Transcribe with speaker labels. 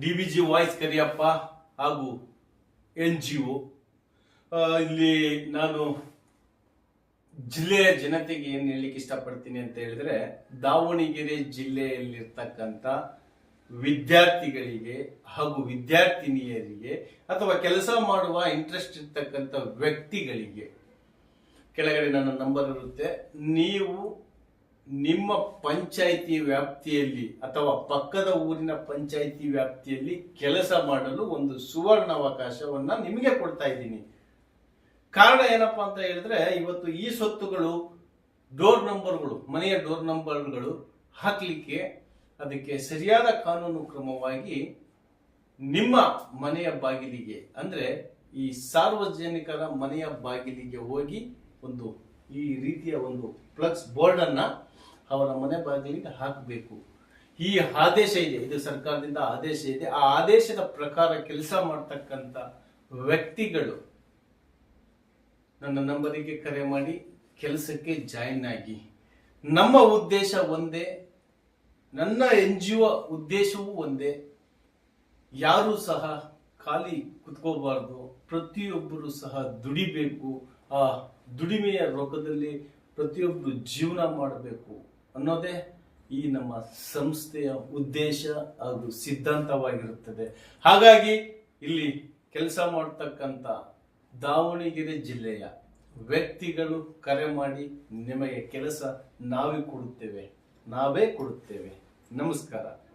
Speaker 1: D V G voice Kariyappa ಹಾಗೂ N G O. ಇಲ್ಲಿ ನಾನು ಜಿಲ್ಲೆಯ ಜನತೆಗೆ ಏನು ಹೇಳಲಿಕ್ಕೆ ಇಷ್ಟಪಡ್ತೀನಿ ಅಂತ ಹೇಳಿದ್ರೆ, ದಾವಣಗೆರೆ ಜಿಲ್ಲೆಯಲ್ಲಿರ್ತಕ್ಕಂಥ ವಿದ್ಯಾರ್ಥಿಗಳಿಗೆ ಹಾಗೂ ವಿದ್ಯಾರ್ಥಿನಿಯರಿಗೆ ಅಥವಾ ಕೆಲಸ ಮಾಡುವ ಇಂಟ್ರೆಸ್ಟ್ ಇರ್ತಕ್ಕಂಥ ವ್ಯಕ್ತಿಗಳಿಗೆ, ಕೆಳಗಡೆ ನನ್ನ ನಂಬರ್ ಇರುತ್ತೆ, ನೀವು ನಿಮ್ಮ ಪಂಚಾಯಿತಿ ವ್ಯಾಪ್ತಿಯಲ್ಲಿ ಅಥವಾ ಪಕ್ಕದ ಊರಿನ ಪಂಚಾಯಿತಿ ವ್ಯಾಪ್ತಿಯಲ್ಲಿ ಕೆಲಸ ಮಾಡಲು ಒಂದು ಸುವರ್ಣ ಅವಕಾಶವನ್ನ ನಿಮಗೆ ಕೊಡ್ತಾ ಇದ್ದೀನಿ. ಕಾರಣ ಏನಪ್ಪಾ ಅಂತ ಹೇಳಿದ್ರೆ, ಇವತ್ತು ಈ ಸ್ವತ್ತುಗಳು, ಡೋರ್ ನಂಬರ್ಗಳು, ಮನೆಯ ಡೋರ್ ನಂಬರ್ಗಳು ಹಾಕ್ಲಿಕ್ಕೆ ಅದಕ್ಕೆ ಸರಿಯಾದ ಕಾನೂನು ಕ್ರಮವಾಗಿ ನಿಮ್ಮ ಮನೆಯ ಬಾಗಿಲಿಗೆ, ಅಂದ್ರೆ ಈ ಸಾರ್ವಜನಿಕರ ಮನೆಯ ಬಾಗಿಲಿಗೆ ಹೋಗಿ ಒಂದು ಈ ರೀತಿಯ ಒಂದು ಫ್ಲಕ್ಸ್ ಬೋರ್ಡ್ ಅವರ ಮನೆ ಬಾಗಿಲಿಗೆ ಹಾಕಬೇಕು. ಈ ಆದೇಶ ಇದೆ, ಇದು ಸರ್ಕಾರದಿಂದ ಆದೇಶ ಇದೆ. ಆ ಆದೇಶದ ಪ್ರಕಾರ ಕೆಲಸ ಮಾಡ್ತಕ್ಕಂಥ ವ್ಯಕ್ತಿಗಳು ನನ್ನ ನಂಬರಿಗೆ ಕರೆ ಮಾಡಿ ಕೆಲಸಕ್ಕೆ ಜಾಯಿನ್ ಆಗಿ. ನಮ್ಮ ಉದ್ದೇಶ ಒಂದೇ, ನನ್ನ ಎನ್ ಜಿ ಒ ಉದ್ದೇಶವೂ ಒಂದೇ. ಯಾರು ಸಹ ಖಾಲಿ ಕುತ್ಕೋಬಾರ್ದು, ಪ್ರತಿಯೊಬ್ಬರು ಸಹ ದುಡಿಬೇಕು. ಆ ದುಡಿಮೆಯ ರೋಗದಲ್ಲಿ ಪ್ರತಿಯೊಬ್ಬರು ಜೀವನ ಮಾಡಬೇಕು. ಅನ್ನೋದೇ ಈ ನಮ್ಮ ಸಂಸ್ಥೆಯ ಉದ್ದೇಶ ಹಾಗೂ ಸಿದ್ಧಾಂತವಾಗಿರುತ್ತದೆ. ಹಾಗಾಗಿ ಇಲ್ಲಿ ಕೆಲಸ ಮಾಡ್ತಕ್ಕಂಥ ದಾವಣಗೆರೆ ಜಿಲ್ಲೆಯ ವ್ಯಕ್ತಿಗಳು ಕರೆ ಮಾಡಿ ನಿಮಗೆ ಕೆಲಸ ನಾವೇ ಕೊಡುತ್ತೇವೆ. ನಾವೇ ಕೊಡುತ್ತೇವೆ. ನಮಸ್ಕಾರ.